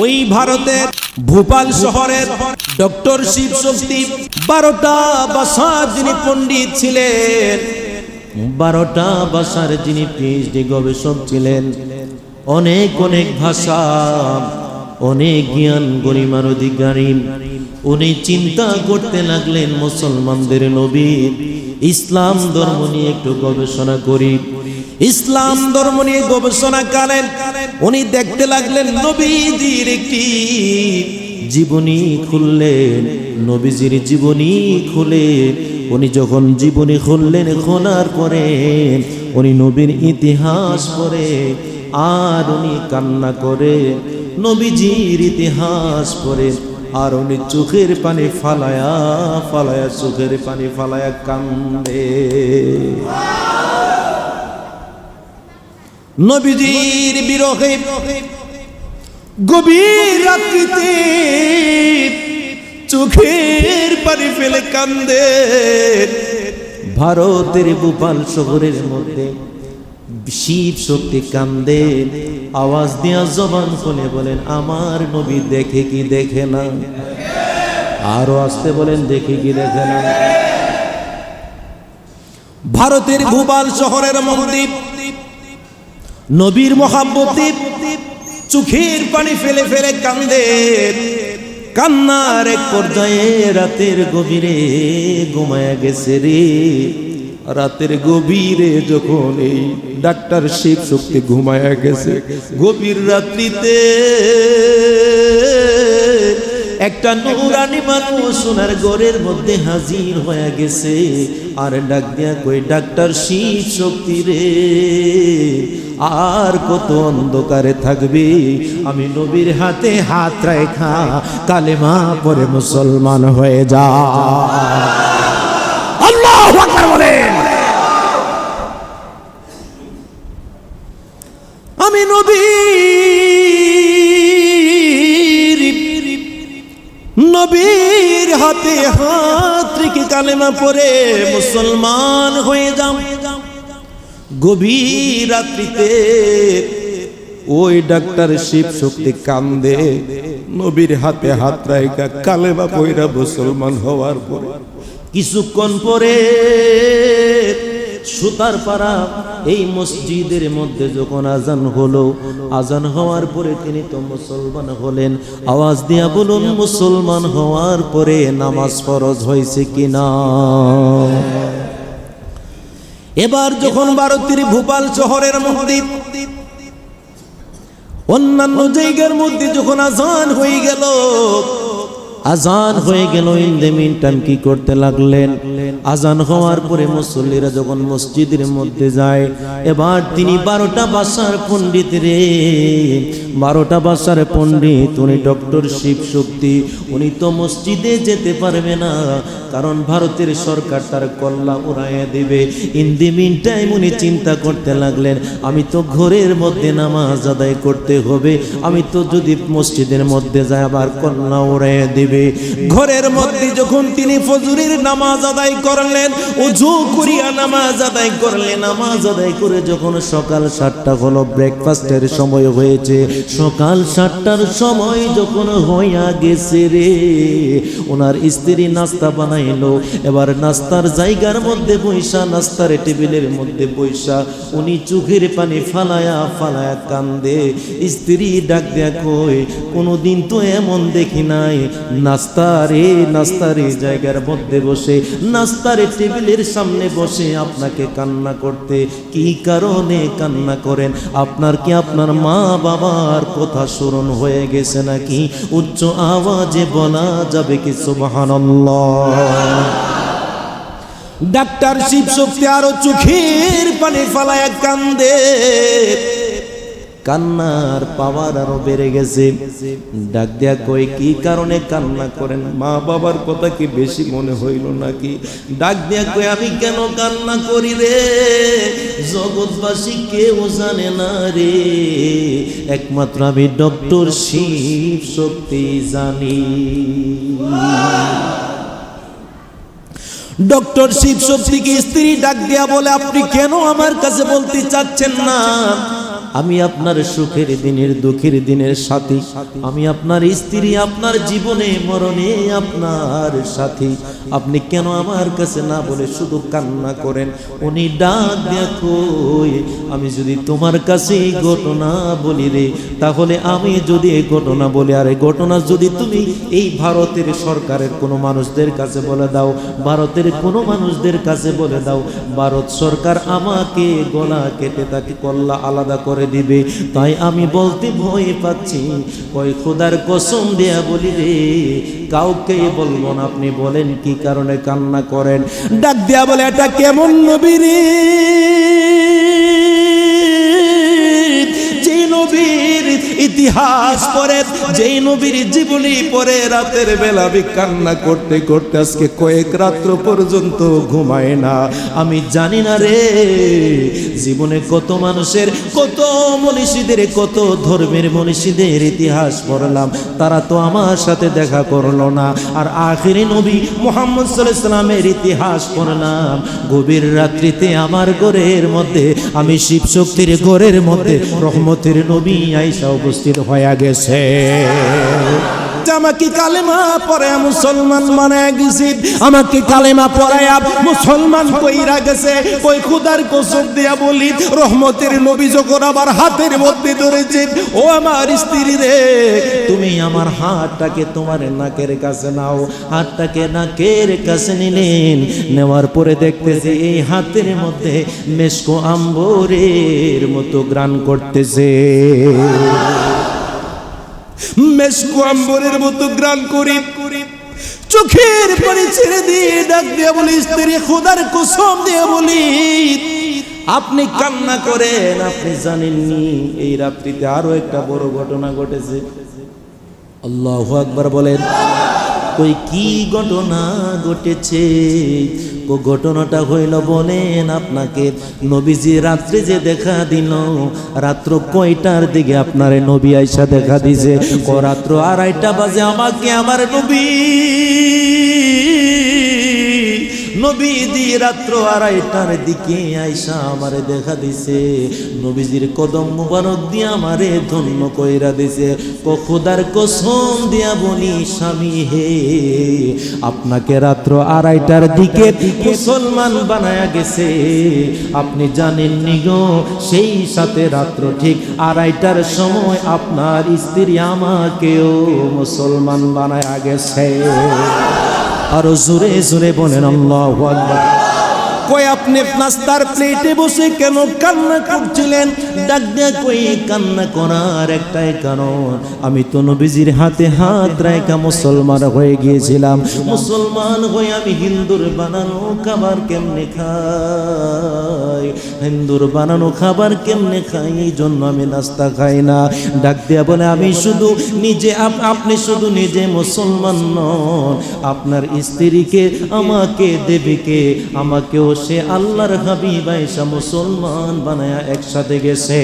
ওই ভারতের ভোপাল শহরের ডক্টর শিব শক্তি বারোটা বাসার যিনি পণ্ডিত ছিলেন, বারোটা বাসার যিনি পিএইচডি গবেষক ছিলেন, অনেক অনেক ভাষা, অনেক জ্ঞান, গরিমার অধিকারী। উনি চিন্তা করতে লাগলেন মুসলমানদের নবীর ইসলাম ধর্ম নিয়ে একটু গবেষণা করি। ইসলাম ধর্ম নিয়ে গবেষণা করেন। উনি দেখতে লাগলেন নবীজির একটি জীবনী খুললেন, নবীজির জীবনী খুলে উনি যখন জীবনী খুললেন, খোলার পরে উনি নবীর ইতিহাস পড়ে, আর উনি কান্না করে, নবীজির ইতিহাস পড়ে, আর উনি চোখের পানি ফালায়া ফালায়া চোখের পানি ফালায়া কান্দে। নবীজির বিরহে গভীর রাত্রিতে চোখের পানি ফেলে কান্দে। ভারতের ভোপাল শহরের মধ্যে শিব শক্তি কান্দে। আওয়াজ দিয়া জবান খুলে বলেন, আমার নবী দেখে কি দেখে না? আরও আসতে বলেন, দেখে কি দেখে না? ভারতের ভূপাল শহরের মন্দির নবীর মহাব্বতে চোখের পানি ফেলে ফেলে কান্দে। কান্নার এক পর্যায়ে রাতের গভীরে ঘুমায় গেছে রে। রাতের গভীরে যখন এই ডাক্তার শিব শক্তি ঘুমায় গেছে, গভীর রাত্রিতে একটা নুরানি মানুষ ওনার ঘরের মধ্যে হাজির হয়ে গেছে। আর ডাক দিয়া কই ডাক্তার শিব শক্তি রে, আর কত অন্ধকারে থাকবি? আমি নবীর হাতে হাত রেখা কালেমা পরে মুসলমান হয়ে যা। হাতে হাত রেখে কালেমা পরে মুসলমান হয়ে যাও। গভীর রাত্রিতে ওই ডাক্তার শিব শক্তি কান্দে, নবীর হাতে হাত রাইকা কালেমা পয়রা মুসলমান হওয়ার পরে, কিছুক্ষণ পরে সুতার পাড়া এই মসজিদের মধ্যে যখন আজান হলো, আজান হওয়ার পরে তিনি তো মুসলমান হলেন। আওয়াজ দিয়া বলুন, মুসলমান হওয়ার পরে নামাজ ফরজ হয়েছে কিনা? এবার যখন ভারতের ভোপাল শহরের মন্দির অন্যান্য জায়গার মধ্যে যখন আজান হয়ে গেল আজান হয়ে গেল ইন দ্য মিন টাইম কি করতে লাগলেন? আজান হওয়ার পরে মুসল্লিরা যখন মসজিদের মধ্যে যায় এবার তিনি বারোটা বাসার পণ্ডিত রে। বারোটা বাসার পণ্ডিত উনি ডক্টর শিব শক্তি উনি তো মসজিদে যেতে পারবে না কারণ ভারতের সরকার তার কল্লা উড়াইয়া দেবে। ইন দি মিন টাইম উনি চিন্তা করতে লাগলেন আমি তো ঘরের মধ্যে নামাজ আদায় করতে হবে। আমি তো যদি মসজিদের মধ্যে যাই আবার কল্লা উড়াইয়া দেবে। ঘরের মধ্যে যখন তিনি ফজরের নামাজ আদায় করলেন, উজু করিয়া নামাজ আদায় করলেন নামাজ আদায় করে যখন সকাল সাতটা হলো ব্রেকফাস্টের সময় হয়েছে, সকাল সাতটার সময় যখন হইয়া গেছে রে, ওনার স্ত্রী নাস্তা বানাইলো। এবার নাস্তার জায়গার মধ্যে বৈশা নাস্তার টেবিলের মধ্যে বৈশা উনি চোখের পানি ফালায়া ফালায়া কান্দে। স্ত্রী ডাক দেয়া কই কোনোদিন তো এমন দেখি নাই। নাস্তারে নাস্তারে জায়গার মধ্যে বসে, নাস্তারে টেবিলের সামনে বসে আপনাকে কান্না করতে কি কারণে কান্না করেন? আপনার কি আপনার মা বাবার কথা স্মরণ হয়ে গেছে নাকি? উচ্চ আওয়াজে বলা যাবে কি সুবহানাল্লাহ। ডাক্তার শিব শক্তি আরও চোখের পানি ফালায় কান্দে। কান্নার পাওয়ার আরও বেড়ে গেছে। ডাক দেয়া কই কি কারণে কান্না করেন? মা বাবার কথা কি বেশি মনে হইল নাকি? ডাক দেয়া কই আমি কেন কান্না করি রে? জগৎবাসী কেউ জানে না রে। একমাত্র আমি ডক্টর শিব শক্তি জানি। ডক্টর শিব শক্তিকে স্ত্রী? ডাক দিয়া বলে, আপনি কেন আমার কাছে বলতে চাচ্ছেন না? আমি আপনার সুখের দিনের, দুঃখের দিনের সাথী। আমি আপনার স্ত্রী, আপনার জীবনে, মরণে আপনার সাথী। আপনি কেন আমার কাছে না বলে শুধু কান্না করেন? উনি ডাক দেখো আমি যদি তোমার কাছে ঘটনা বলি রে, তাহলে আমি যদি এই ঘটনা বলি, আর এই ঘটনা যদি তুমি এই ভারতের সরকারের কোনো মানুষদের কাছে বলে দাও, ভারতের কোনো মানুষদের কাছে বলে দাও, ভারত সরকার আমাকে গলা কেটে তাকে কল্লা আলাদা করে দিবে। তাই আমি বলতে ভয় পাচ্ছি। ওই খোদার কসম দেয়া বলি রে, কাউকে বলব না। আপনি বলেন, কি কারণে কান্না করেন? ডাক দেয়া বলে, এটা কেমন নবী রে? যে নবীর ইতিহাস পরে, যেই নবীর জীবনী পরে রাতের বেলা আমি কান্না করতে করতে আজকে কয়েক রাত্র পর্যন্ত ঘুমায় না। আমি জানি না রে, জীবনে কত মানুষের, কত মনীষীদের, কত ধর্মের মনীষীদের ইতিহাস পড়লাম। তারা তো আমার সাথে দেখা করল না। আর আখিরি নবী মোহাম্মদ সাল্লাহ ইসলামের ইতিহাস পড়লাম। গভীর রাত্রিতে আমার ঘরের মধ্যে, আমি শিব শক্তির ঘরের মধ্যে, রহমতের নবী আইসা উপস্থিত হয়ে গেছে। আমাকে কালেমা পরে মুসলমান বানায় গেছি আমাকে কালেমা পড়ায়া মুসলমান কইরা গেছে। কই খুদার কসম দিয়া বলি, রহমতের নবী আমার হাতের মধ্যে ধরেছে ও আমার স্ত্রী রে, তুমি আমার হাতটাকে তোমার নাকের কাছে নাও। হাতটাকে নাকের কাছে নিলেন। নেওয়ার পরে দেখতেছে এই হাতের মধ্যে মেসকো আম্বরের মতো গ্রান করতেছে। আম্বরের মতো গ্রাম করি। চোখের পরে ছেড়ে দিয়ে ডাক দিয়ে বলি, স্ত্রী, খোদার কুসম দিয়ে বলি, আপনি কান্না করেন, আপনি জানেননি, এই রাত্রিতে আরও একটা বড় ঘটনা ঘটেছে। আল্লাহ আকবার বলেন ওই কি ঘটনা ঘটেছে? ও ঘটনাটা হইল বলেন আপনাকে, নবীজি রাত্রে যে দেখা দিল, রাত্র কয়টার দিকে আপনার নবী আইসা দেখা দিছে? ও রাত্র আড়াইটা বাজে আমাকে আমার নবী। নবীজি রাত্র আড়াইটার দিকে আইসা আমারে দেখা দিছে। নবীজির কদম মুবারক দিয়ে আমারে ধন্য কইরা দিছে। কখুদার কসম দিয়া বলি স্বামী হে, আপনাকে রাত্র আড়াইটার দিকে মুসলমান বানায়া গেছে। আপনি জানেন নিগো সেই সাথে রাত্র ঠিক আড়াইটার সময় আপনার স্ত্রী আমাকেও মুসলমান বানায়া গেছে। আরও জোরে জোরে বলেন আল্লাহ কয়া আপনি নাস্তার প্লেটে বসে কেন কান্না করছিলেন? ডাক কই, কান্না করার একটাই কারণ। আমি তো নবীজির হাতে হাত রাখা মুসলমান হয়ে গিয়েছিলাম। মুসলমান হয়ে আমি হিন্দুর বানানো খাবার কেমনে খাই? হিন্দুর বানানো খাবার কেমনে খাই? এই জন্য আমি নাস্তা খাই না। ডাক দিয়া বলে, আমি শুধু নিজে আপ- আপনি শুধু নিজে মুসলমান নন। আপনার স্ত্রীকে, আমাকে দেবীকে আমাকেও সে আল্লাহর হাবিব আয়েশা মুসলমান বানায়া একসাথে গেছে।